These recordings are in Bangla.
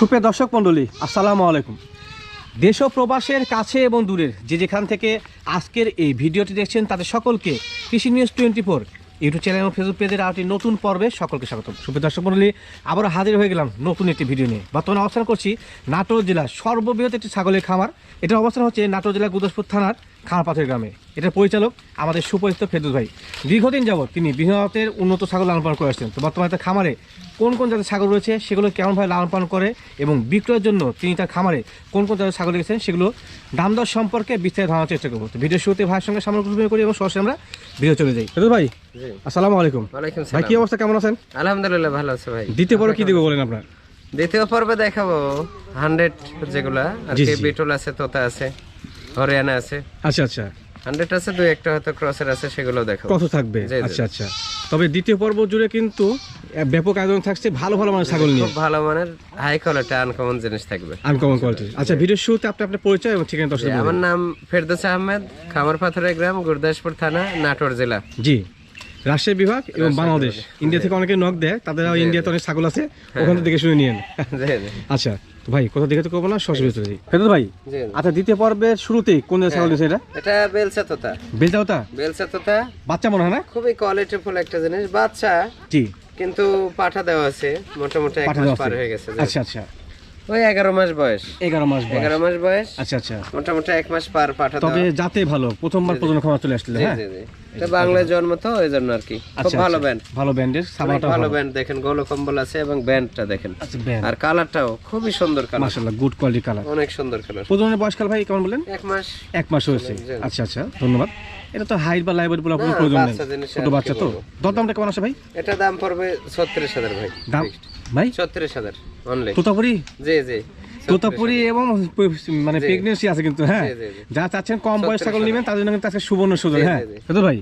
সুপ্রিয় দর্শক মণ্ডলী, আসসালামু আলাইকুম। দেশ প্রবাসের কাছে এবং দূরের যে যেখান থেকে আজকের এই ভিডিওটি দেখছেন তাদের সকলকে কৃষি news twenty four YouTube channel এবং ফেসবুক পেজের আরেকটি নতুন পর্বে সকলকে স্বাগত সুপ্রিয় দর্শক মণ্ডলী, আবারও হাজির হয়ে গেলাম নতুন একটি ভিডিও নিয়ে। বর্তমানে অবস্থান করছি নাটোর জেলার সর্ববৃহৎ একটি ছাগলের খামার। এটার অবস্থান হচ্ছে নাটোর জেলার গুদসপুর থানার খামারপাথের গ্রামে। এটার পরিচালক আমাদের সুপরিচিত ফেদুস ভাই। দীর্ঘদিন যাবৎ তিনি বৃহতের উন্নত ছাগল লালন পালন করে আসছেন। তো বর্তমানে তার খামারে কোন কোন জাতের ছাগল রয়েছে সেগুলো কেমনভাবে লালন পালন করে এবং বিক্রয়ের জন্য তিনি তার খামারে কোন কোন জাতের ছাগল রেখেছেন সেগুলো দাম দর সম্পর্কে বিস্তারিত ধারণার চেষ্টা করব। তো ভিডিও শুরুতে ভাইয়ের সঙ্গে সামনে করি এবং সরাসরি আমরা ভিডিও চলে যাই। ফেদুস ভাই আসসালামু আলাইকুম। ভাই কি অবস্থা? কেমন আছেন? আলহামদুলিল্লাহ ভালো আছে ভাই। দ্বিতীয় পরে কি দেবো বলেন আপনার? দ্বিতীয় পর্বে দেখাবো। হান্ড্রেড যেগুলা আর কি বিটল আছে তোতা আছে। হরিয়ানা আছে। আচ্ছা আচ্ছা। হান্ড্রেড আছে দুই একটা হয়তো ক্রসের আছে সেগুলো দেখাবো কত থাকবে। আচ্ছা আচ্ছা। তবে দ্বিতীয় পর্ব জুড়ে কিন্তু ব্যাপক আয়োজন থাকছে ভালো ভালো মানের ছাগল নিয়ে। খুব ভালো মানের হাই কোয়ালিটি আনকমন জিনিস থাকবে। আনকমন কোয়ালিটি আচ্ছা ভিডিওর শুরুতে আপনি আপনার পরিচয় এবং ঠিকানা দর্শক আমার নাম ফেরদৌস আহমেদ খামার পাথরের গ্রাম গুরদাসপুর থানা নাটোর জেলা। জি। রাজশাহী বিভাগ এবং বাংলাদেশ। ইন্ডিয়া থেকে অনেকে নক দেয় তাদের ইন্ডিয়াতে অনেক ছাগল আছে ওখান থেকে দেখে শুনে নিয়েন। আচ্ছা। ভাই কোথা দিকে তো করব না সসবে চলে যাই ফেরত ভাই আচ্ছা দ্বিতীয় পর্বের শুরুতেই কোন ছাগল নিয়েছে এটা এটা বেলসা তোতা বেলসা তোতা বেলসা তোতা বাচ্চা মনে হয় না? খুবই কোয়ালিটিফুল একটা জিনিস। বাচ্চা জি। কিন্তু পাঠা দেওয়া আছে। মোটামুটি এক মাস পার হয়ে গেছে। আচ্ছা আচ্ছা। ওই এগারো মাস বয়স। এগারো মাস বয়স। এগারো মাস বয়স। আচ্ছা আচ্ছা। মোটামুটি এক মাস পার পাঠা তবে যাতে ভালো প্রথমবার প্রজনন চলে আসছিল হ্যাঁ। এটা বাংলায় জন্ম তো ওই জন্য আর কি। খুব আচ্ছা, ভালো আচ্ছা। ব্যান্ড ভালো ব্যান্ডের সাবাটা ভালো ব্যান্ড দেখেন গোলো কম্বল আছে এবং ব্যান্ডটা দেখেন। আচ্ছা ব্যান্ড আর কালারটাও খুবই সুন্দর কালার মাশাআল্লাহ গুড কোয়ালিটি কালার অনেক সুন্দর কালার প্রজননের বয়সকাল ভাই কেমন বলেন এক মাস। এক মাস হয়েছে। আচ্ছা আচ্ছা ধন্যবাদ। এটা তো হাইট বা লাইব্রেরি বলে আপনার প্রয়োজন নেই। ছোট বাচ্চা তো। বলব। দরদামটা কেমন আছে ভাই? এটা দাম পড়বে ছত্রিশ হাজার ভাই দাম? ভাই? ছত্রিশ হাজার অনলি তোতাপুরি? জি জি। তোতাপুরি এবং মানে। প্রেগনেন্সি আছে কিন্তু হ্যাঁ। যা চাচ্ছেন কম বয়স ছাগল নেবেন তাদের জন্য কিন্তু আজকে সুবর্ণ সুযোগ হ্যাঁ। তো ভাই?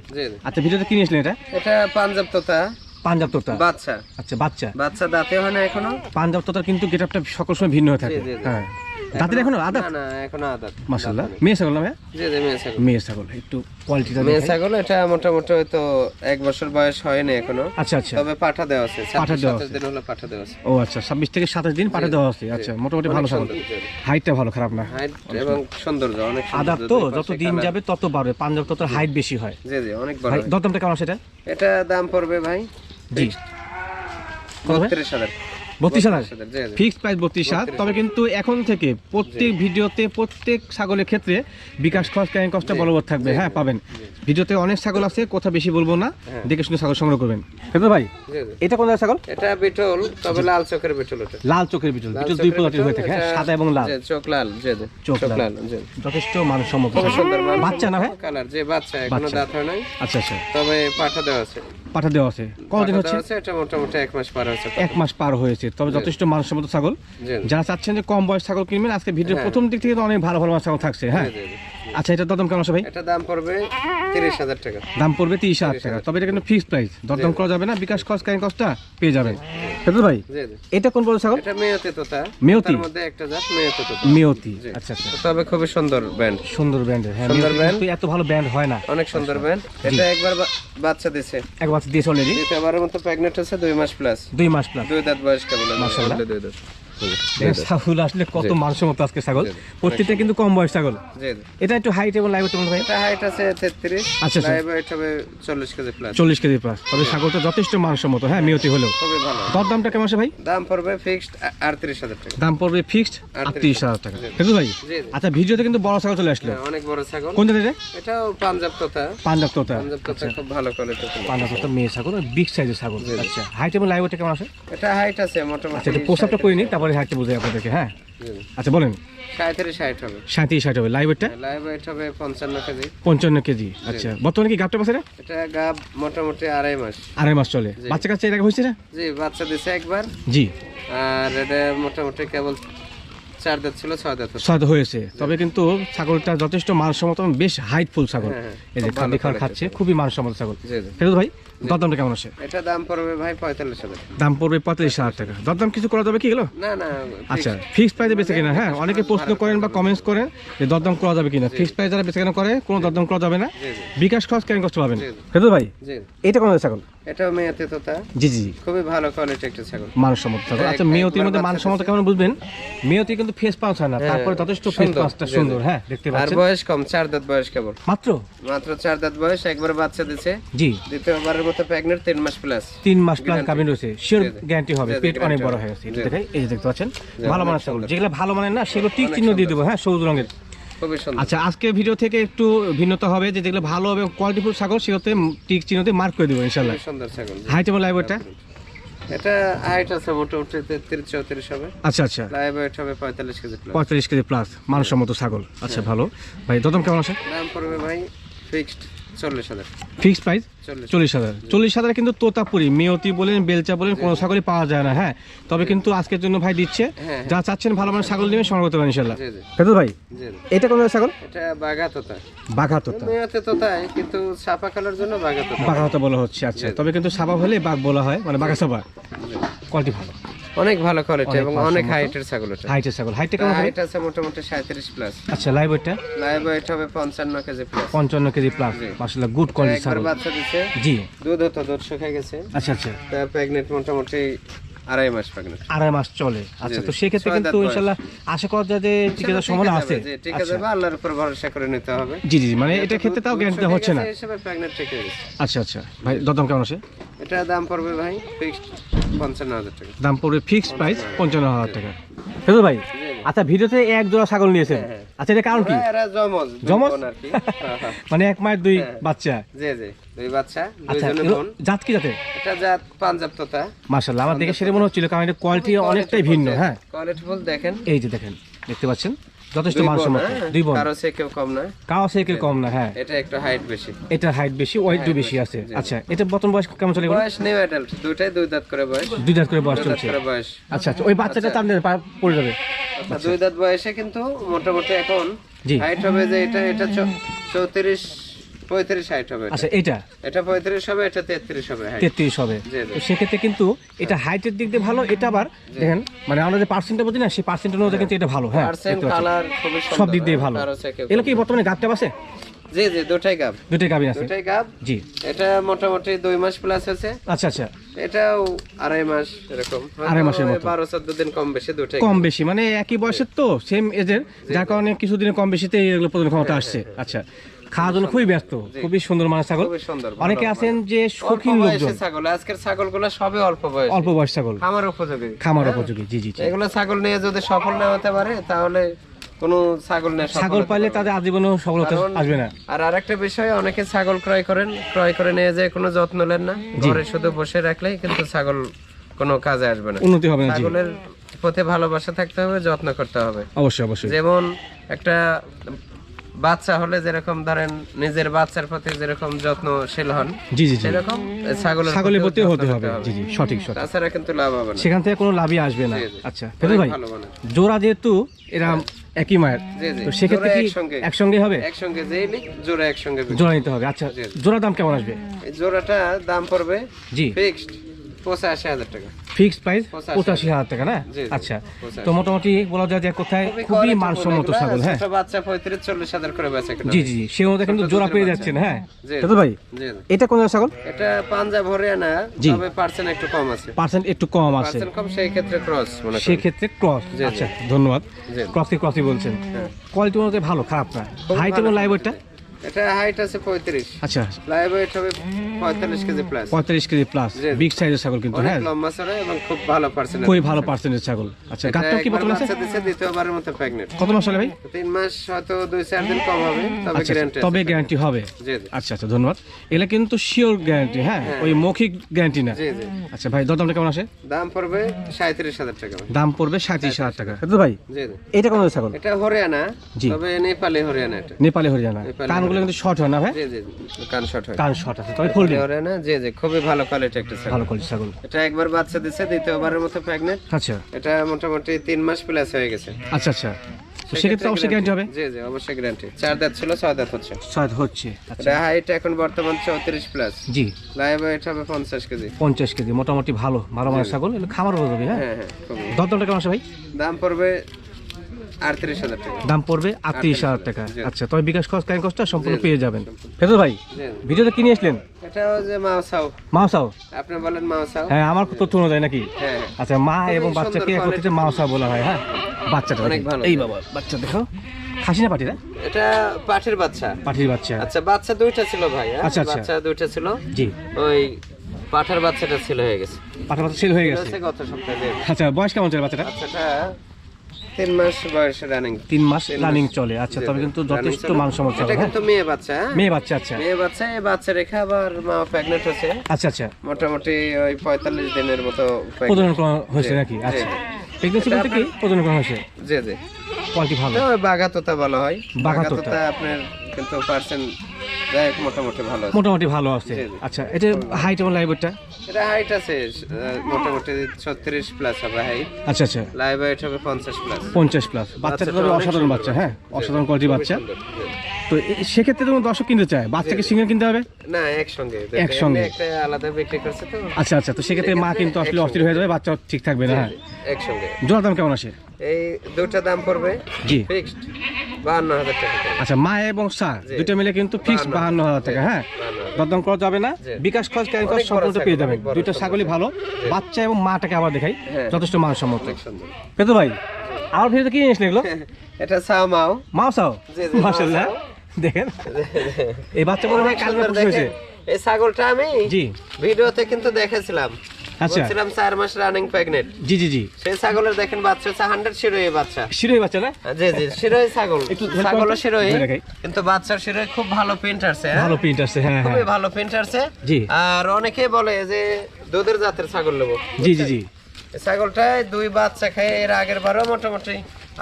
আচ্ছা ভিডিওতে কি নিয়েছিলেন এটা? এটা পাঞ্জাব তোতা। পাঞ্জাব তোতা? বাচ্চা। আচ্ছা বাচ্চা। বাচ্চা দাঁতে হয় না এখনও। পাঞ্জাব তোতার কিন্তু গেটআপটা সকল সময় ভিন্ন হয়ে থাকে। হ্যাঁ। দাঁতের এখনও আদা না এখনও আদাত মাশাআল্লাহ। মেয়ে ছাগল না ভাইয়া? জি জি মেয়ে ছাগল। মেয়ে ছাগল একটু কোয়ালিটিটা মেয়ে ছাগল এটা মোটামুটি হয়তো এক বছর বয়স হয়নি এখনও। আচ্ছা আচ্ছা। তবে পাঠা দেওয়া আছে পাঠা দেওয়া সাতাশ দিন হলো পাঠা দেওয়া আছে। ও আচ্ছা ছাব্বিশ থেকে সাতাশ দিন পাঠে দেওয়া আছে। আচ্ছা মোটামুটি ভালো ছাগল। হাইটটা ভালো খারাপ না। হাইট এবং সৌন্দর্য অনেক সৌন্দর্য, তো যত দিন যাবে তত বাড়বে। পাঞ্জাব তত হাইট বেশি হয়। জি জি অনেক বড় ভাই। দরদামটা কেমন আছে এটা? দাম পড়বে ভাই জি। কত ভাই? বত্রিশ হাজার। ফিক্সড প্রাইস বত্রিশ হাজার। তবে কিন্তু এখন থেকে প্রত্যেক ভিডিওতে প্রত্যেক ছাগলের ক্ষেত্রে বিকাশ খরচ ক্যারিং কস্টটা বলবৎ থাকবে। হ্যাঁ পাবেন। ভিডিওতে অনেক ছাগল আছে কথা বেশি বলব না। দেখে শুনে ছাগল সংগ্রহ করবেন। কিন্তু ভাই এটা কোন ছাগল? এটা বিটল তবে লাল চোখের বিটল ওটা। লাল চোখের বিটল বিটল দুই প্রজাতির হয়ে থাকে হ্যাঁ সাদা এবং লাল। চোখ লাল জি চোখ লাল। যথেষ্ট মানসম্মত বাচ্চা না ভাই? কালার যে বাচ্চা এখনও দাঁত হয় নাই। আচ্ছা আচ্ছা। তবে পাঠা দেওয়া আছে। পাঠা দেওয়া আছে। কতদিন হচ্ছে? এটা মোটামুটি এক মাস পার হয়েছে এক মাস পার হয়েছে। তবে যথেষ্ট মানসম্মত ছাগল। যারা চাচ্ছেন যে কম বয়স ছাগল কিনবেন আজকে ভিডিও হ্যাঁ। প্রথম দিক থেকে তো অনেক ভালো ভালো ছাগল থাকছে হ্যাঁ। আচ্ছা এটা দরদাম কেমন আছে ভাই? এটা দাম পড়বে তিরিশ হাজার টাকা। দাম পড়বে তিরিশ হাজার টাকা। তবে এটা কিন্তু ফিক্সড প্রাইস দরদাম করা যাবে না বিকাশ খরচ ক্যারিং কস্টটা পেয়ে যাবেন। কিন্তু ভাই এটা কোন বড় ছাগল? এটা মেয়তি তোতা। মেয়তি? তার মধ্যে একটা জাত মেয়তি তোতা। মিয়তি। আচ্ছা আচ্ছা। তবে খুবই সুন্দর ব্যান্ড সুন্দর ব্র্যান্ডের হ্যাঁ সুন্দর brand। এত ভালো ব্র্যান্ড হয় না। অনেক সুন্দর ব্যান্ড এটা একবার বাচ্চা দিছে। এক বছর দিয়েছে অলরেডি দ্বিতীয়বারের মতো প্রেগনেন্ট আছে দুই মাস প্লাস দুই মাস প্লাস দুই দাঁত বয়স কেবল। মাশাআল্লাহ। দুই দাঁত। ছাগল আসলে কত মানসম্মত আজকে ছাগল? প্রত্যেকটা কিন্তু কম বয়স ছাগল। এটা একটু হাইট এবং লাইভ কেমন ভাই? হাইট আছে তেত্রিশ আচ্ছা, আচ্ছা। লাইভ হবে কেজি প্লাস চল্লিশ কেজি প্লাস তবে ছাগলটা যথেষ্ট মানসম্মত হ্যাঁ মিয়তি হলেও। খুবই ভালো। দর দামটা কেমন আছে ভাই? দাম পড়বে ফিক্সড আটত্রিশ হাজার টাকা। দাম পড়বে ফিক্সড আটত্রিশ হাজার টাকা। কিন্তু ভাই? আচ্ছা ভিডিওতে কিন্তু বড় ছাগল চলে আসলো। হ্যাঁ, অনেক বড় ছাগল। কোন জায়গায় এটাও পাঞ্জাব তোতা। পাঞ্জাব তোতা। পাঞ্জাব তোতা খুব ভালো কোয়ালিটি পাঞ্জাব তোতা মেয়ে ছাগল বিগ সাইজের ছাগল। আচ্ছা হাইট এবং লাইভ কেমন আছে? এটা হাইট আছে মোটামুটি আচ্ছা এটা পোশাকটা করে নিই তারপরে হাইটটা বুঝে আপনাদেরকে হ্যাঁ? আচ্ছা বলেন। সাঁত্রিশ হবে। সাঁত্রিশ ষাট হবে। লাইভ পঞ্চান্ন কেজি। পঞ্চান্ন কেজি। আচ্ছা বর্তমানে কি এটা? গাব মোটামুটি আড়াই মাস। আড়াই মাস চলে। বাচ্চা কাচ্চা হয়েছে না জি বাচ্চা দিছে একবার। জি। আর এটা মোটামুটি কেবল চার দাঁত ছিল ছয় দাঁত হচ্ছে। হয়েছে। তবে কিন্তু ছাগলটা যথেষ্ট মানসম্মত বেশ হাইটফুল ছাগল। হ্যাঁ, হ্যাঁ, এই যে খাচ্ছে খুবই মানসম্মত ছাগল। ফেরত ভাই দরদামটা কেমন আছে? এটা দাম পড়বে ভাই পঁয়তাল্লিশ হাজার। দাম পড়বে পঁয়তাল্লিশ হাজার টাকা। দরদাম কিছু করা যাবে কি গেলো না না আচ্ছা ফিক্সড প্রাইসে বেঁচে কিনা? হ্যাঁ অনেকে প্রশ্ন করেন বা কমেন্টস করেন যে দরদাম করা যাবে কিনা। ফিক্সড প্রাইস যারা বেঁচে কেনা করে কোনো দরদাম করা যাবে না। বিকাশ খরচ কেন কষ্ট পাবেন। ফেরত ভাই এটা কোন ছাগল? এটাও মেয়াতে তোতা জি জি খুবই ভালো কোয়ালিটি একটা ছাগল। মানসম্মত ছাগল। আচ্ছা মেয়তির মধ্যে মানসম্মত কেমন বুঝবেন? মেয়তি কিন্তু ফেস হয় না। হ্যাঁ, তারপরে যথেষ্ট ফেস জি। সুন্দর হ্যাঁ দেখতে আর বয়স কম চার দাঁত বয়স কেবল। মাত্র? মাত্র চার দাঁত বয়স একবার বাচ্চা দিছে। জি। দ্বিতীয়বারের মতো প্রেগনেন্ট তিন মাস প্লাস তিন মাস প্লাস। গাভিন রয়েছে। শিওর। গ্যারান্টি হবে। পেট অনেক বড় হয়ে গেছে। এটা জি। দেখে এই যে দেখতে পাচ্ছেন? ভালো মানের ছাগল। যেগুলো ভালো মানের না সেগুলো টিক চিহ্ন দিয়ে দেবো হ্যাঁ সবুজ রঙের। খুবই সুন্দর আচ্ছা আজকে ভিডিও থেকে একটু ভিন্নতা হবে যে যেগুলো ভালো হবে কোয়ালিটিফুল ছাগল সেগুলোতে টিক চিহ্নতে মার্ক করে দেবো ইনশাল্লাহ। সুন্দর ছাগল হাইট এবং লাইভ এটা হাইট আছে মোটামুটি তেত্রিশ চৌত্রিশ হবে। আচ্ছা আচ্ছা। লাইভ ওয়েট হবে পঁয়তাল্লিশ কেজি প্লাস পঁয়তাল্লিশ কেজি প্লাস মানসম্মত ছাগল। আচ্ছা ভালো। ভাই দদম কেমন আছে? দাম পড়বে ভাই ফিক্সড চল্লিশ হাজার। Fixed price? চল্লিশ হাজার। চল্লিশ হাজার। কিন্তু তোতাপুরি মেয়তি বলেন বেলচা বলেন কোনো ছাগলই পাওয়া যায় না হ্যাঁ। তবে কিন্তু আজকের জন্য ভাই দিচ্ছে হ্যাঁ। যা চাচ্ছেন ভালো মানের ছাগল নেবেন সংগ্রহ করতে পারেন ইনশাল্লাহ। ফেদুল ভাই। এটা কোন ছাগল? এটা বাঘা তোতা। বাঘা তোতা। মেয়াতে তোতাই কিন্তু ছাপা কালার জন্য বাঘা তোতা। বাঘা তোতা বলা হচ্ছে আচ্ছা। তবে কিন্তু সাবা হলে বাঘ বলা হয় মানে বাঘা সাবা কোয়ালিটি ভালো। অনেক ভালো কোয়ালিটি এবং অনেক হাইটের ছাগল এটা হাইটের ছাগল। হাইটটা কেমন হাইট আছে মোটামুটি সাঁত্রিশ প্লাস আচ্ছা লাইভ ওয়েটটা লাইভ ওয়েট হবে পঞ্চান্ন কেজি প্লাস পঞ্চান্ন কেজি প্লাস জি। মাসাল্লাহ গুড কোয়ালিটি একবার ছাগল। বাচ্চা দিছে। জি। দুধ হতো দুধ শুকিয়ে গেছে। আচ্ছা আচ্ছা। তা প্রেগনেন্ট মোটামুটি আড়াই মাস প্রেগনেন্ট আড়াই মাস চলে। আচ্ছা তো সেক্ষেত্রে ছয় কিন্তু। ইনশাল্লাহ আশা করা যায় যে টিকে যাওয়ার সম্ভাবনা আছে। ঠিক আছে আল্লাহর উপর ভরসা করে নিতে হবে। জি জি মানে এটা ক্ষেত্রে তাও গ্যারান্টি হচ্ছে না। হিসেবে প্রেগনেন্ট ঠিক হয়ে গেছে। আচ্ছা আচ্ছা। ভাই দরদাম কেমন আছে? এটা দাম পড়বে ভাই ফিক্সড পঞ্চান্ন হাজার টাকা। দাম পড়বে ফিক্সড প্রাইস পঞ্চান্ন হাজার টাকা। ফেরো ভাই আচ্ছা ভিডিওতে এক জোড়া ছাগল নিয়েছেন। হ্যাঁ, আচ্ছা এটা কারণ কি? জমজ হ্যাঁ, হ্যাঁ। মানে এক মায়ের দুই বাচ্চা। জি জি দুই বাচ্চা আচ্ছা বোন। জাত কি জাতে এটা জাত পাঞ্জাব তোতা। মার্শাল্লাহ আমার দেখে সেটা মনে হচ্ছিল কারণ এটা কোয়ালিটি অনেকটাই ভিন্ন হ্যাঁ। কোয়ালিটি ফুল দেখেন। এই যে দেখেন দেখতে পাচ্ছেন? যথেষ্ট মানসম্মত হ্যাঁ? দুই বোন। কারও সে কেউ কম না কাও কেউ কম না হ্যাঁ। এটা একটু হাইট বেশি। এটার হাইট বেশি ওয়েটও বেশি আছে। আচ্ছা এটা বর্তমান বয়স কেমন চলে বয়স নিউ অ্যাডাল্ট দুইটাই দুই দাঁত করে বয়স। দুই দাঁত করে বয়স চলছে। আচ্ছা আচ্ছা ওই বাচ্চাটা তার পা- পড়ে যাবে। আচ্ছা, দুই দাঁত বয়সে কিন্তু মোটামুটি এখন হাইট হবে যে এটা এটা চৌত্রিশ হবে আচ্ছা এটা? এটা পঁয়ত্রিশ হবে এটা তেত্রিশ হবে height। তেত্রিশ হবে। জি, জি। তো সেক্ষেত্রে কিন্তু এটা হাইটের দিক দিয়ে ভালো এটা আবার দেখেন মানে আমরা যে পার্সেন্টটা বলছি না সেই পার্সেন্টের মধ্যে কিন্তু এটা ভালো হ্যাঁ পার্সেন্ট কালার খুবই সব দিক দিয়ে হ্যাঁ, ভালো। কারও সে কেউ এগুলো কম কি বর্তমানে গাবটা আছে? জি জি দুটাই গাব দুটোই গাবিন আছে। দুটাই গাব জি। এটা মোটামুটি দুই মাস প্লাস আছে। আচ্ছা আচ্ছা। এটাও আড়াই মাস এরকম। আড়াই মাসের মতো। দিন কম বেশি দুটাই কম বেশি মানে একই বয়সের তো সেম এজের যার কারণে কিছুদিনের কম বেশিতে এগুলো ক্ষমতা আসছে। আচ্ছা। খাওয়ার জন্য খুবই ব্যস্ত খুবই সুন্দর মানে ছাগল। অনেকে। আছেন যে শৌখিন লোকজন। ছাগল আজকের ছাগলগুলো অল্প বয়স। অল্প বয়স ছাগল। খামার উপযোগী। খামার উপযোগী জি জি এগুলো ছাগল নিয়ে যদি সফল না হতে পারে তাহলে কোনো ছাগল ছাগল পাইলে তাদের আজীবনেও সফলতা কারণ- আসবে না। আর আরেকটা বিষয় অনেকে ছাগল ক্রয় করেন ক্রয় করে নিয়ে যায় কোনো যত্ন নেন না। ঘরে শুধু বসে রাখলেই কিন্তু ছাগল কোনো কাজে আসবে না। উন্নতি হবে না ছাগলের প্রতি ভালোবাসা থাকতে হবে যত্ন করতে হবে। অবশ্যই অবশ্যই। যেমন একটা বাচ্চা হলে যেরকম ধরেন নিজের বাচ্চার প্রতি যেরকম যত্নশীল হন জি জি সেরকম ছাগলের ছাগলের প্রতিও হতে হবে। জি জি সঠিক সঠিক। তাছাড়া কিন্তু লাভ হবে না। সেখান থেকে কোনো লাভই আসবে না। আচ্ছা ফেরত ভাই জোড়া যেহেতু এরা একই মায়ের তো সেক্ষেত্রে কি একসঙ্গে। হবে? একসঙ্গে যেই নিক জোড়া একসঙ্গে। জোড়া নিতে হবে। আচ্ছা। জোড়া দাম কেমন আসবে? এই জোড়াটা দাম পড়বে জি। ফিক্সড টাকা। Fixed price? পঁচাশি পঁচাশি হাজার টাকা না? জি, জি, আচ্ছা। তো মোটামুটি বলা যায় যে কোথায় খুবই মানসম্মত ছাগল হ্যাঁ। বাচ্চা পঁয়ত্রিশ চল্লিশ হাজার করে বেচে জি জি জি। সে মধ্যে কিন্তু জোড়া পেয়ে বাচ্চা। যাচ্ছেন হ্যাঁ। ভাই। এটা কোন ছাগল? এটা পাঞ্জাব হরিয়ানা। তবে পার্সেন্ট একটু কম আছে। পার্সেন্ট একটু কম আছে। পার্সেন্ট কম সেই ক্ষেত্রে ক্রস জি, জি। আচ্ছা ধন্যবাদ। বলছেন। হ্যাঁ। কোয়ালিটি ভালো খারাপ না। হাইট এবং লাইভ ওয়েটটা এটা হাইট আছে পঁয়ত্রিশ। আচ্ছা। লাইভ ওয়েট হবে পঁয়তাল্লিশ কেজি প্লাস পঁয়তাল্লিশ কেজি প্লাস। বিগ সাইজের ছাগল কিন্তু হ্যাঁ। লম্বা চড়া এবং খুব ভালো পার্সেন্ট খুবই ভালো পার্সেন্টেজ ছাগল। আচ্ছা গাতটা কি বর্তমান আছে? দিচ্ছে দ্বিতীয়বারের মতো প্রেগনেন্ট কত মাস হলে ভাই? তিন মাস হয়তো দুই চার দিন কম হবে তবে আচ্ছা গ্যারান্টি তবে গ্যারান্টি হবে। জি জি। আচ্ছা আচ্ছা ধন্যবাদ। এগুলা কিন্তু শিওর গ্যারান্টি হ্যাঁ? ওই মৌখিক গ্যারান্টি না। জি জি। আচ্ছা ভাই দরদামটা কেমন আসে? দাম পড়বে সাঁত্রিশ হাজার টাকা দাম পড়বে সাঁত্রিশ হাজার টাকা। তো ভাই জি এটা কোন ছাগল? এটা হরিয়ানা। তবে নেপালি হরিয়ানা এটা। নেপালি হরিয়ানা। কানগুলো কিন্তু শর্ট হয় না ভাই? জি জি কান শট হয়। কান শর্ট আছে তবে ফোল্ডিং হরিয়ানা জি জি খুবই ভালো কোয়ালিটি একটা ছাগল ভালো কোয়ালিটি ছাগল এটা একবার বাচ্চা দিছে দ্বিতীয়বারের মতো প্রেগনেন্ট আচ্ছা। এটা মোটামুটি তিন মাস প্লাস হয়ে গেছে। আচ্ছা আচ্ছা। তো সেক্ষেত্রে অবশ্যই গ্যারান্টি হবে? জি জি অবশ্যই গ্যারান্টি চার দাঁত ছিল ছয় দাঁত হচ্ছে। ছয় হচ্ছে আচ্ছা। এটা হাইট এখন বর্তমান চৌত্রিশ প্লাস জি। লাইভ ওয়েট হবে পঞ্চাশ কেজি। পঞ্চাশ কেজি মোটামুটি ভালো। ভালো মানের ছাগল খামার হ্যাঁ? হ্যাঁ হ্যাঁ খুবই। দরদামটা কেমন আসে ভাই? দাম পড়বে দাম পড়বে আটত্রিশ হাজার টাকা। আচ্ছা তবে বিকাশ খরচ কারেন্ট কষ্টটা সম্পূর্ণ পেয়ে যাবেন। ফেরত ভাই। ভিডিওতে কিনে আসলেন? হ্যাঁ আমার তথ্য অনুযায়ী নাকি? হ্যাঁ আচ্ছা মা এবং বাচ্চাকে একত্রিত মাউসা বলা হয় হ্যাঁ? বাচ্চাটা অনেক ভালো। এই বাবা বাচ্চা দেখো। খাসি না পাটিরা? এটা পাঠির বাচ্চা। পাটির বাচ্চা। আচ্ছা বাচ্চা দুইটা ছিল ভাই? আচ্ছা, আচ্ছা। বাচ্চা দুইটা ছিল। জি। ওই পাঠার বাচ্চাটা ছিল হয়ে গেছে। পাঠা বাচ্চা সেল হয়ে গেছে। গত সপ্তাহে আচ্ছা বয়স কেমন বাচ্চাটা? বাচ্চাটা তিন মাস বয়সে রানিং তিন মাস রানিং চলে। আচ্ছা তবে কিন্তু যথেষ্ট মানসম্মত এটা হ্যাঁ? কিন্তু মেয়ে বাচ্চা হ্যাঁ? মেয়ে বাচ্চা আচ্ছা। মেয়ে বাচ্চা এই বাচ্চা রেখে আবার মা হচ্ছে আচ্ছা আচ্ছা। মোটামুটি ওই পঁয়তাল্লিশ দিনের মতো প্রজনন হয়েছে জি, নাকি? জি। আচ্ছা। প্রেগনেন্সি বলতে কি? প্রজনন হয়েছে? জি জি। কোয়ালিটি ভালো। বলা হয়। বাঘাতোতা। আপনার কিন্তু পার্সেন্ট মোটামুটি ভালো আছে। মোটামুটি ভালো আছে। জি, জি। আচ্ছা এটা হাইট এবং লাইভটা এটা হাইট আছে মোটামুটি ছত্রিশ প্লাস হবে হাইট আচ্ছা আচ্ছা। লাইভ হাইট হবে পঞ্চাশ প্লাস পঞ্চাশ প্লাস বাচ্চাটা তবে অসাধারণ বাচ্চা হ্যাঁ? অসাধারণ কোয়ালিটির বাচ্চা। তো সেক্ষেত্রে তুমি দর্শক কিনতে চায়? বাচ্চাকে সিঙ্গেল কিনতে হবে? না একসঙ্গে। একসঙ্গে। একটা আলাদা বিক্রি করছে তো। আচ্ছা আচ্ছা। তো সেক্ষেত্রে মা কিন্তু আসলে অস্থির হয়ে যাবে বাচ্চা ঠিক থাকবে না হ্যাঁ? একসঙ্গে। জোড়া দাম কেমন আসে এই দুটা দাম পড়বে জি। ফিক্সড বাহান্ন হাজার টাকা আচ্ছা মা এবং সা জি। দুটো মিলে কিন্তু ফিক্স বাহান্ন। হাজার টাকা হ্যাঁ? দরদাম করা যাবে না। বিকাশ খরচ ক্যারি খরচ অনেক সম্পূর্ণ পেয়ে যাবেন। দুইটা ছাগলই ভালো। বাচ্চা এবং মাটাকে আবার দেখাই। হ্যাঁ। যথেষ্ট মানসম্মত। পেতো ভাই আমার ভিডিওতে কি নিয়েছিলেন এগুলো এটা সামাও মাও। মাও সাও? মাও দেখেন। এই বাচ্চা মনে হয় কালকে হয়েছে। এই ছাগলটা আমি জি। ভিডিওতে কিন্তু দেখেছিলাম। আচ্ছা। বলছিলাম চার মাস রানিং প্রেগনেন্ট জি জি জি। সেই ছাগলের দেখেন বাচ্চা হচ্ছে হান্ড্রেড শিরোই বাচ্চা। শিরোই বাচ্চা না? জি জি শিরোই ছাগল। ছাগল শিরোই। কিন্তু বাচ্চার শিরোই খুব ভালো প্রিন্ট আসছে হ্যাঁ? ভালো প্রিন্ট আসছে হ্যাঁ হ্যাঁ। খুবই ভালো প্রিন্ট আছে জি। আর অনেকে বলে যে দুধের জাতের ছাগল নেব জি জি জি। ছাগলটায় দুই বাচ্চা খায় এর আগের বারও মোটামুটি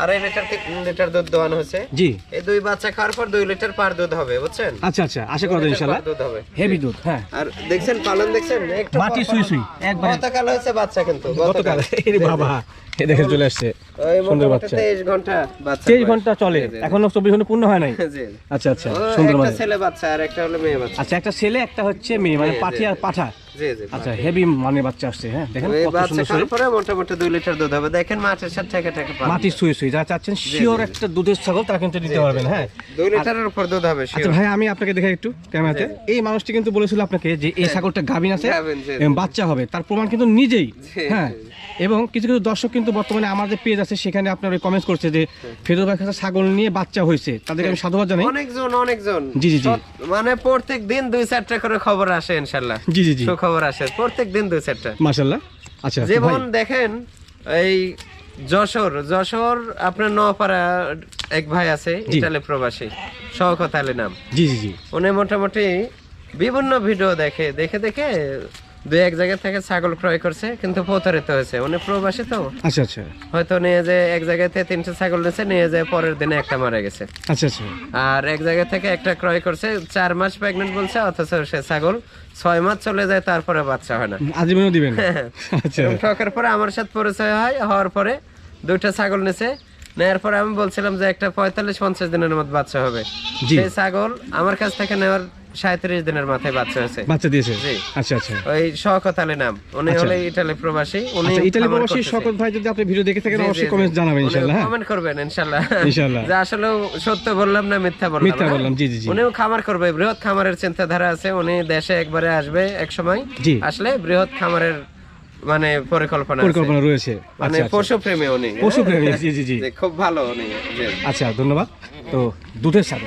আড়াই লিটার তিন লিটার দুধ দোয়ানো হয়েছে। জি। এই দুই বাচ্চা খাওয়ার পর দুই লিটার পার দুধ হবে বুঝছেন? আচ্ছা আচ্ছা আশা করা যায় দুধ হবে। হেভি দুধ হ্যাঁ। আর দেখছেন পালন দেখছেন? একটু মাটি সুই সুই একবার। গতকাল হয়েছে বাচ্চা কিন্তু গতকাল এই বাবা। দেখে চলে আসছে। সুন্দর বাচ্চা। তেইশ ঘণ্টা বাচ্চা তেইশ ঘণ্টা চলে। জি, জি, জি। এখনও চব্বিশ ঘণ্টা পূর্ণ হয় নাই? আচ্ছা আচ্ছা একটা মানে ছেলে বাচ্চা আর একটা হলো মেয়ে বাচ্চা। আচ্ছা একটা ছেলে একটা হচ্ছে মেয়ে মানে জি, জি, পাঠি আর পাঠা। জি জি আচ্ছা হেভি মানের বাচ্চা আসছে হ্যাঁ দেখেন কত সুন্দর পরে মোটামুটি দুই লিটার দুধ হবে। দেখেন মাঠের সাথে থেকে থেকে পালন। মাটির সুই সুই যারা চাচ্ছেন শিওর একটা দুধের ছাগল তারা কিন্তু দিতে পারবেন হ্যাঁ। লিটারের উপর দুধ হবে আচ্ছা ভাই আমি আপনাকে দেখাই একটু ক্যামেরাতে। এই মানুষটি কিন্তু বলেছিল আপনাকে যে এই ছাগলটা গাভিন আছে বাচ্চা হবে। তার প্রমাণ কিন্তু নিজেই হ্যাঁ। এবং কিছু কিছু দর্শক কিন্তু বর্তমানে আমার যে পেজ আছে সেখানে আপনার কমেন্টস করছে যে ফেরো ভাই ছাগল নিয়ে বাচ্চা হয়েছে। তাদেরকে আমি সাধুবাদ জানাই। অনেকজন অনেকজন। জি, জি, জি। মানে প্রত্যেক দিন দুই চারটা করে খবর আসে ইনশাল্লাহ। জি জি জি। সুখবর আসে প্রত্যেক দিন দুই চারটা মাশাল্লাহ আচ্ছা যেমন দেখেন এই যশোর যশোর আপনার নপাড়া এক ভাই আছে জি। ইটালি প্রবাসী। শওকত আলী নাম। জি জি জি। উনি মোটামুটি বিভিন্ন ভিডিও দেখে দেখে দেখে দুই এক জায়গা থেকে ছাগল ক্রয় করছে কিন্তু প্রতারিত হয়েছে। উনি প্রবাসী তো। আচ্ছা আচ্ছা। হয়তো নিয়ে যে এক জায়গা থেকে তিনটে ছাগল নিয়েছে নিয়ে যায় পরের দিনে একটা মারা গেছে। আচ্ছা আচ্ছা। আর এক জায়গা থেকে একটা ক্রয় করছে চার মাস প্রেগনেন্ট বলছে অথচ সে ছাগল ছয় মাস চলে যায় তারপরে বাচ্চা হয় না। আজীবনও দিবেন আচ্ছা। ঠকের পরে আমার সাথে পরিচয় হয় হওয়ার পরে দুইটা ছাগল নিছে। নেওয়ার পরে আমি বলছিলাম যে একটা পঁয়তাল্লিশ পঞ্চাশ দিনের মধ্যে বাচ্চা হবে। সেই ছাগল আমার কাছ থেকে নেওয়ার সাঁত্রিশ দিনের মাথায় বাচ্চা হয়েছে বাচ্চা দিয়েছে? আচ্ছা আচ্ছা। ওই শওকত আলী নাম। উনি আচ্ছা। হলে ইটালি প্রবাসী উনি আচ্ছা ইতালি প্রবাসী। শকত ভাই যদি আপনি ভিডিও দেখে থাকেন অবশ্যই কমেন্ট জানাবেন ইনশাআল্লাহ হ্যাঁ। কমেন্ট করবেন ইনশাল্লাহ ইনশাআল্লাহ। যে আসলে সত্য বললাম না মিথ্যা বললাম মিথ্যা বললাম, জি, জি, জি। উনিও খামার করবে। বৃহৎ খামারের চিন্তাধারা আছে। উনি দেশে একবারে আসবে এক সময় জি। আসলে বৃহৎ খামারের মানে পরিকল্পনা পরিকল্পনা রয়েছে। মানে আচ্ছা। আচ্ছা। পশু প্রেমী উনি। পশু প্রেমী জি জি। জি খুব ভালো উনি আচ্ছা ধন্যবাদ। তো দুধের হ্যাঁ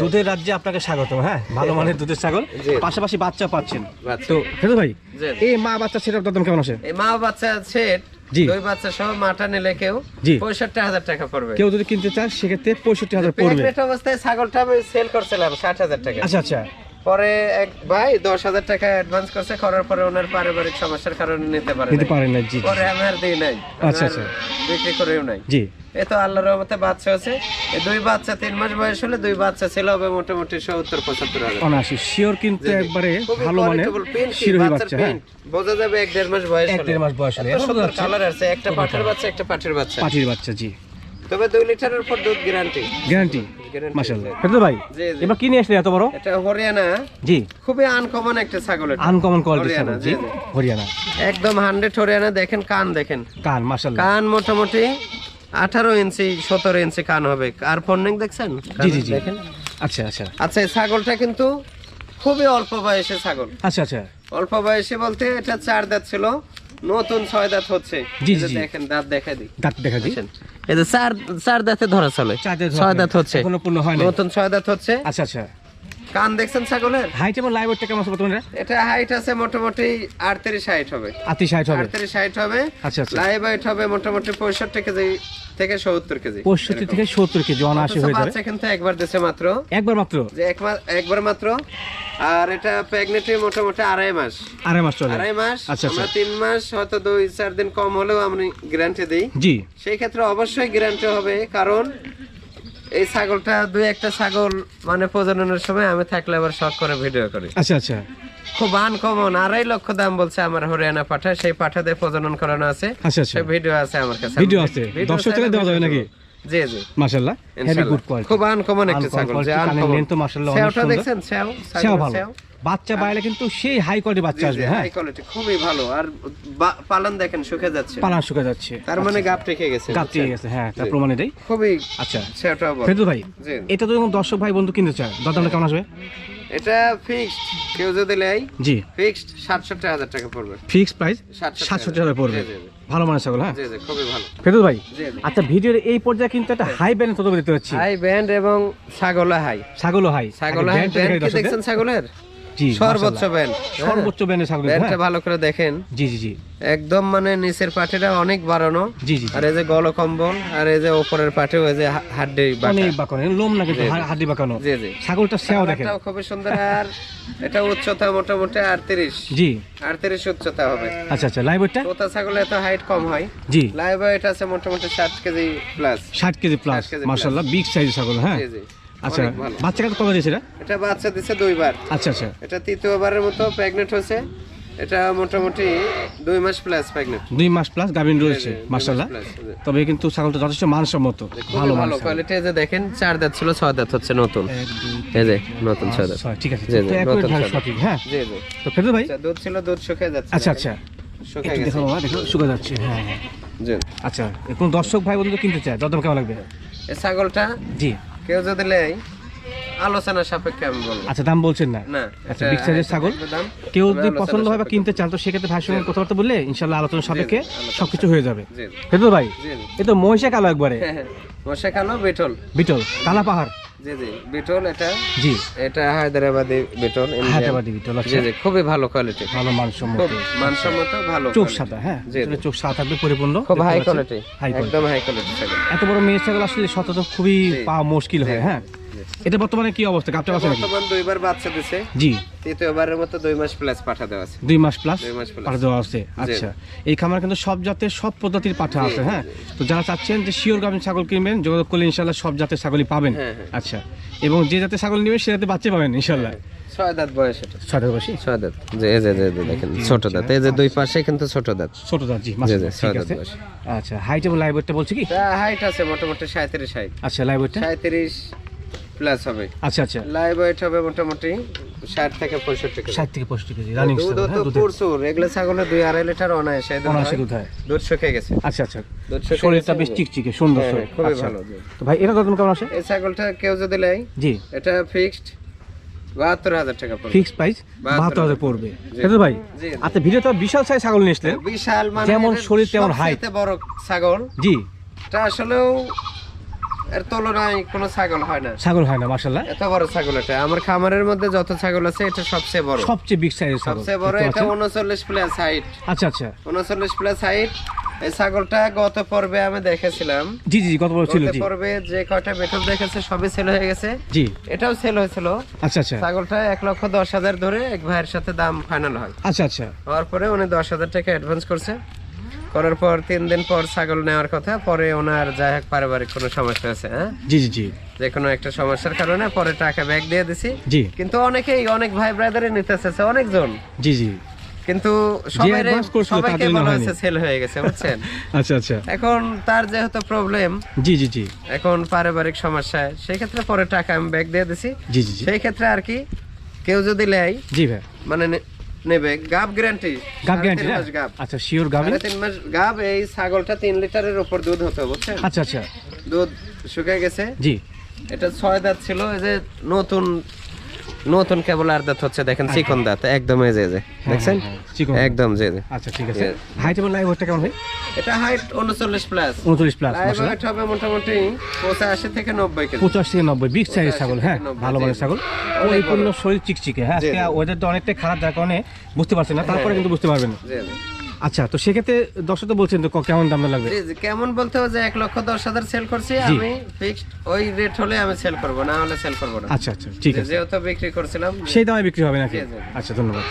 দুধের রাজ্যে আপনাকে স্বাগত হ্যাঁ? ভালো মানের দুধের ছাগল। পাশাপাশি বাচ্চা পাচ্ছেন। তো ফেরত ভাই এই মা বাচ্চা সেটার দাম কেমন আছে? এই মা বাচ্চা সেট দুই বাচ্চা সহ মাটা নিলে কেউ পঁয়ষট্টি হাজার টাকা পড়বে। কেউ যদি কিনতে চায় সেক্ষেত্রে পঁয়ষট্টি হাজার পড়বে। অবস্থায় ছাগলটা আমি সেল করছিলাম ষাট হাজার টাকা। আচ্ছা আচ্ছা। পরে এক ভাই দশ হাজার টাকা অ্যাডভান্স করছে করার পরে ওনার পারিবারিক সমস্যার কারণে নিতে পারে নিতে না জি। পরে আমি দিই নাই। আচ্ছা, আচ্ছা। বিক্রি করেও নাই। জি। এই তো আল্লাহর রহমতে বাচ্চা আছে। দুই বাচ্চা তিন মাস বয়স হলে দুই বাচ্চা ছিল হবে মোটামুটি সত্তর পঁচাত্তর হাজার অনাশি শিওর কিন্তু একবারে ভালো শিরোহী বাচ্চা হ্যাঁ। বোঝা যাবে এক দেড় মাস বয়স এক দেড় মাস বয়স হলে। সুন্দর কালার আছে একটা পাঠের বাচ্চা একটা পাঠের বাচ্চা। বাচ্চা জি। তবে দুই লিটারের উপর দুধ গ্যারান্টি গ্যারান্টি মাশাআল্লাহ। আছে। ভাই জি, জি। এবার কি নিয়ে আসলেন এত বড়? এটা হরিয়ানা। জি। খুবই আনকমন একটা ছাগল এটা। আনকমন কোয়ালিটি ছাগল জি। হরিয়ানা। একদম হান্ড্রেড হরিয়ানা দেখেন কান দেখেন। কান মাশাআল্লাহ। কান মোটামুটি আঠারো ইঞ্চি সতেরো ইঞ্চি কান হবে। আর ফন্ডিং দেখছেন? জি জি দেখেন। আচ্ছা আচ্ছা। আচ্ছা এই ছাগলটা কিন্তু খুবই অল্প বয়সে ছাগল। আচ্ছা আচ্ছা। অল্প বয়সে বলতে এটা চার দাঁত ছিল নতুন ছয় দাঁত হচ্ছে। জি, জি। দেখেন দাঁত দেখা দিই। দাঁত দেখা দিই। এই যে চার চার দাঁতে ধরা চলে। ছয় দাঁত হচ্ছে। নতুন ছয় দাঁত হচ্ছে। আচ্ছা আচ্ছা। কান দেখছেন ছাগলের? হাইট এবং কেমন আছে বর্তমানে? এটা হাইট আছে মোটামুটি আটত্রিশ হাইট হবে। আতি ষাট হবে। আটত্রিশ হাইট হবে। আচ্ছা আচ্ছা। লাইভ হাইট হবে মোটামুটি পঁয়ষট্টি কেজি থেকে সত্তর কেজি। পঁয়ষট্টি থেকে সত্তর কেজি অনাশি অথচ হয়ে যাবে। কিন্তু একবার দিছে মাত্র। একবার মাত্র? যে এক মা- একবার মাত্র। আর এটা প্রেগনেন্টি মোটামুটি আড়াই মাস। আড়াই মাস চলে। আড়াই মাস। আচ্ছা, আমরা আচ্ছা। তিন মাস হয়তো দুই চার দিন কম হলেও আমি গ্যারান্টি দিই। জি। সেই ক্ষেত্রে অবশ্যই গ্যারান্টি হবে কারণ এই ছাগলটা দুই একটা ছাগল মানে প্রজননের সময় আমি থাকলে আবার শখ করে ভিডিও করি। আচ্ছা আচ্ছা। খুব আনকমন আড়াই লক্ষ দাম বলছে আমার হরিয়ানা পাঠা সেই পাঠাতে প্রজনন করানো আছে। আচ্ছা আচ্ছা। ভিডিও আছে আমার কাছে। ভিডিও আছে? দর্শক দেওয়া যাবে নাকি? জি জি। মাশাআল্লাহ। হেভি। গুড কোয়ালিটি খুব আনকমন একটা ছাগল যে আনকমন। তো মাশাআল্লাহ অনেক সুন্দর। দেখছেন? ভালো। বাচ্চা বাইরে কিন্তু সেই হাই কোয়ালিটি বাচ্চা আসবে হ্যাঁ? হাই কোয়ালিটি খুবই ভালো। আর পালন দেখেন শুকে যাচ্ছে। পালা শুকা যাচ্ছে। তার মানে গাপ রেখে গেছে গাপ দিয়ে গেছে হ্যাঁ তার প্রমাণ এটাই খুবই আচ্ছা। সেটা বড় ফেরদুল ভাই এটা তো যখন দর্শক ভাই বন্ধু কিনতে চায়। দরদামটা কেমন আসবে? এটা ফিক্সড কেউ যদি নেয় জি। ফিক্সড সাতষট্টি হাজার টাকা পড়বে। ফিক্স প্রাইস সাতষট্টি সাতষট্টি হাজার পড়বে। ভালো মানের ছাগল হ্যাঁ? জি জি খুবই ভালো। ফেরদুল ভাই আচ্ছা ভিডিওর এই পর্যায়ে কিন্তু একটা হাই ব্যান্ড তত দেখতে পাচ্ছি। হাই ব্যান্ড এবং ছাগল হাই ছাগল হাই ছাগল হাই ব্যান্ড কি দেখছেন ছাগলের? জি সর্বোচ্চ ব্যান্ড। সর্বোচ্চ ব্যান্ডের ছাগল ব্যান্ডটা ভালো করে দেখেন। জি জি জি। একদম মানে নিচের পাটিটা অনেক বাড়ানো। জি জি আর এই যে গল কম্বল আর এই যে উপরের পাটিও এই যে হাড্ডি বাটা অনেক বাঁকানো লোম না কিন্তু জি, জি। হা- হাড্ডি বাঁকানো? জি জি। ছাগলটা সেও দেখেন। কালারটাও খুবই সুন্দর আর এটা উচ্চতা মোটামুটি আটত্রিশ। জি। আটত্রিশ উচ্চতা হবে। আচ্ছা আচ্ছা লাইভ ওয়েটটা তোতা ছাগলে এত হাইট কম হয়। জি। লাইভ আছে মোটামুটি ষাট কেজি প্লাস ষাট কেজি প্লাস 60 কেজি বিগ ছাগল হ্যাঁ? জি জি। আচ্ছা। বাচ্চা কত কবে দিয়েছে এটা? বাচ্চা দিছে দুইবার। আচ্ছা আচ্ছা। এটা তৃতীয়বারের মতো প্রেগনেন্ট হয়েছে। এটা মোটামুটি দুই মাস প্লাস প্রেগনেন্ট দুই মাস প্লাস গাভিন রয়েছে মার্শাল্লাহ তবে কিন্তু ছাগলটা যথেষ্ট মানসম্মত ভালো ভালো। কোয়ালিটি যে দেখেন চার দাঁত ছিল ছয় দাঁত হচ্ছে নতুন। এই যে নতুন ছয় দাঁত। ঠিক আছে। তো accurate নতুন সঠিক হ্যাঁ? জি জি। তো ফেরদৌল ভাই? আচ্ছা, দুধ ছিল দুধ শুকিয়ে যাচ্ছে। আচ্ছা আচ্ছা। শুকিয়ে গেছে। দেখো বাবা দেখো শুকা যাচ্ছে হ্যাঁ হ্যাঁ। জি। আচ্ছা কোন দর্শক ভাই বন্ধু কিনতে চায়? দরদাম কেমন লাগবে? এই ছাগলটা জি। কেউ যদি নেয় আলোচনা সাপেক্ষে আমি বলব। আচ্ছা দাম বলছেন না? না আচ্ছা বিগ সাইজের ছাগল। কেউ যদি পছন্দ হয় বা কিনতে চান তো সেক্ষেত্রে ভাইয়ের সঙ্গে কথাবার্তা বললে ইনশাল্লাহ আলোচনা সাপেক্ষে সবকিছু হয়ে যাবে। ফেরদৌল ভাই এ তো মহিষা কালো একবারে। হ্যাঁ, হ্যাঁ। কালো বিটল। বিটল কালা পাহাড়। জি জি। বিটল এটা। জি। এটা হায়দ্রাবাদি বিটল হায়দ্রাবাদি বিটল জি আচ্ছা। জি। খুবই ভালো কোয়ালিটি ভালো মানসম্মত। খুব মানসম্মত ভালো চোখ সাদা হ্যাঁ? চোখ সাদা থাকবে পরিপূর্ণ। খুব দেখতে হাই কোয়ালিটি একদম হাই কোয়ালিটি এত বড় মেয়ে ছাগল আসলে খুবই। পাওয়া মুশকিল হয় হ্যাঁ? এটা বর্তমানে কি অবস্থা? গাপটা আছে বর্তমান দুইবার বাচ্চা দিছে। জি। তৃতীয়বারের মতো দুই মাস প্লাস পাঠা দেওয়া আছে। দুই মাস প্লাস দুই মাস। পাঠা দেওয়া আছে। আচ্ছা। এই খামার কিন্তু সব জাতের সব প্রজাতির পাঠা আছে হ্যাঁ? তো যারা চাচ্ছেন যে শিওর গাভিন ছাগল কিনবেন যোগাযোগ করলে ইনশাল্লাহ সব জাতের ছাগলই পাবেন। হ্যাঁ, হ্যাঁ। আচ্ছা। এবং যে জাতের ছাগল নেবেন সে জাতে বাচ্চা পাবেন ইনশাল্লাহ ছয় দাঁত বয়স এটা। ছয় দাঁত বয়সী? ছয় দাঁত। যে এই যে যে- যে দেখেন ছোট দাঁত। এই যে দুই পাশে কিন্তু ছোট দাঁত। ছোট দাঁত জি জি, মাশাআল্লাহ, ছয় দাঁত আছে। বয়স। আচ্ছা হাইট এবং লাইভ বলছে কি? হাইট আছে মোটামুটি সাঁত্রিশ হাইট আচ্ছা লাইভ ওয়েটটা সাঁত্রিশ প্লাস হবে। আচ্ছা আচ্ছা। লাইভ ওয়েট হবে মোটামুটি ষাট থেকে পঁয়ষট্টি কেজি। ষাট থেকে পঁয়ষট্টি কেজি রানিং দুধ তো প্রচুর। এগুলো ছাগলের দুই আড়াই লিটার অনায়াসে অনায়াসে হয়। দুধ হয়। দুধ শুকিয়ে গেছে। আচ্ছা আচ্ছা। দুধ শুকিয়ে শরীরটা বেশ চিকচিকে সুন্দর হ্যাঁ, শরীর। খুবই আচ্ছা। ভালো তো ভাই এটা কত কেমন আসে? এই ছাগলটা কেউ যদি নেয় জি। এটা ফিক্সড বাহাত্তর হাজার টাকা পড়বে। Fix price. ভাই। আচ্ছা ভিডিও তো বিশাল সাইজ ছাগল বিশাল মানে যেমন শরীর তেমন সবচাইতে বড় ছাগল। জি। এটা আসলেও এর তুলনায় কোনো ছাগল হয় না। ছাগল হয় না এত বড় ছাগল এটা। আমার খামারের মধ্যে যত ছাগল আছে এটা সবচেয়ে বড়। সবচেয়ে বিগ সাইজের ছাগল। সবচেয়ে বড় এটা পাচ্ছেন? উনচল্লিশ প্লাস হাইট আচ্ছা আচ্ছা। উনচল্লিশ প্লাস হাইট এই ছাগলটা গত পর্বে আমি দেখেছিলাম। জি জি কত বড় ছিল জি। পর্বে যে কয়টা বেতন দেখেছে সবই সেল হয়ে গেছে। জি। এটাও সেল হয়েছিল। আচ্ছা আচ্ছা। ছাগলটা এক লক্ষ দশ হাজার ধরে এক ভাইয়ের সাথে দাম ফাইনাল হয়। আচ্ছা আচ্ছা। হওয়ার পরে উনি দশ হাজার টাকা অ্যাডভান্স করছে। করার পর তিন দিন পর ছাগল নেওয়ার কথা পরে ওনার যাই হোক পারিবারিক কোনো সমস্যা আছে হ্যাঁ? জি জি জি। যে কোনো একটা সমস্যার কারণে পরে টাকা ব্যাগ দিয়ে দিছি। জি। কিন্তু অনেকেই অনেক ভাই ব্রাদারে নিতে চাচ্ছে অনেকজন। জি জি। কিন্তু সবাই সবাইকে বলা হয়েছে সেল হয়ে গেছে বুঝছেন? আচ্ছা আচ্ছা। এখন তার যেহেতু প্রবলেম জি জি জি। এখন পারিবারিক সমস্যায় সেই ক্ষেত্রে পরে টাকা আমি ব্যাগ দিয়ে দিছি। জি জি সেই ক্ষেত্রে আর কি কেউ যদি নেয় জি ভাই। মানে নেবে গাব গ্যারান্টি গাব গ্যারান্টি আচ্ছা শিওর গাবি তিন মাস গাব এই ছাগলটা তিন লিটারের উপর দুধ হতো বুঝছেন? আচ্ছা আচ্ছা। দুধ শুকিয়ে গেছে। জি। এটা ছয় দাঁত ছিল এই যে নতুন নতুন কেবল আর দাঁত হচ্ছে দেখেন চিকন দাঁত একদম এই যে যে দেখছেন হ্যাঁ, হ্যাঁ, চিকন। একদম যে যে। আচ্ছা ঠিক আছে। হাইট এবং লাইভ ওয়েটটা কেমন হয় এটা হাইট উনচল্লিশ প্লাস উনচল্লিশ প্লাস লাইভ ওয়েট হবে মোটামুটি পঁচাশি থেকে নব্বই কেজি। পঁচাশ থেকে নব্বই বিগ সাইজের ছাগল হ্যাঁ ভালো মানের ছাগল। অনেক পরিপূর্ণ শরীর চিকচিকে হ্যাঁ আজকে। ওয়েদারটা অনেকটাই খারাপ যার কারণে বুঝতে পারছেন না তারপরে হ্যাঁ। কিন্তু বুঝতে পারবেন জি, জি। আচ্ছা তো সেক্ষেত্রে দর্শক তো বলছেন তো কেমন দাম লাগবে? কেমন বলতে হবে যে এক লক্ষ দশ হাজার সেল করছি আমি ফিক্সড ওই রেট হলে আমি সেল করব না হলে সেল করব না। আচ্ছা আচ্ছা ঠিক আছে। যেহেতু বিক্রি করছিলাম সেই দামে বিক্রি হবে নাকি। আচ্ছা ধন্যবাদ।